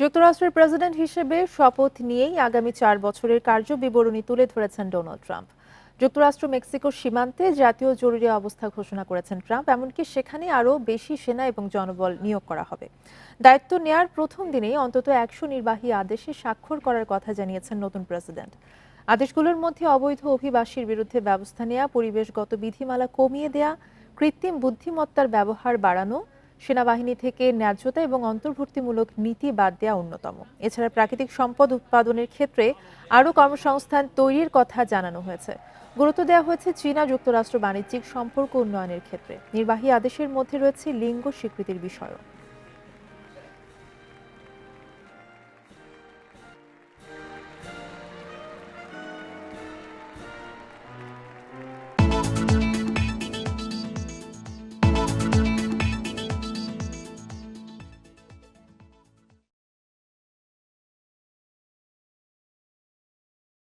যুক্তরাষ্ট্রের প্রেসিডেন্ট হিসেবে শপথ নিয়েই আগামী চার বছরের কার্য বিবরণী তুলে ধরেছেন ডোনাল্ড ট্রাম্প। যুক্তরাষ্ট্র মেক্সিকোর সীমান্তে জাতীয় জরুরি অবস্থা ঘোষণা করেছেন ট্রাম্প, এমনকি সেখানে আরও বেশি সেনা এবং জনবল নিয়োগ করা হবে। দায়িত্ব নেয়ার প্রথম দিনেই অন্তত একশো নির্বাহী আদেশে স্বাক্ষর করার কথা জানিয়েছেন নতুন প্রেসিডেন্ট। আদেশগুলোর মধ্যে অবৈধ অভিবাসীর বিরুদ্ধে ব্যবস্থা নেওয়া পরিবেশগত বিধিমালা কমিয়ে দেয়া, কৃত্রিম বুদ্ধিমত্তার ব্যবহার বাড়ানো সেনাবাহিনী থেকে ন্যায্যতা এবং অন্তর্ভুক্তিমূলক নীতি বাদ দেওয়া অন্যতম। এছাড়া প্রাকৃতিক সম্পদ উৎপাদনের ক্ষেত্রে আরও কর্মসংস্থান তৈরির কথা জানানো হয়েছে। গুরুত্ব দেওয়া হয়েছে চীনা যুক্তরাষ্ট্র বাণিজ্যিক সম্পর্ক উন্নয়নের ক্ষেত্রে। নির্বাহী আদেশের মধ্যে রয়েছে লিঙ্গ স্বীকৃতির বিষয়ও।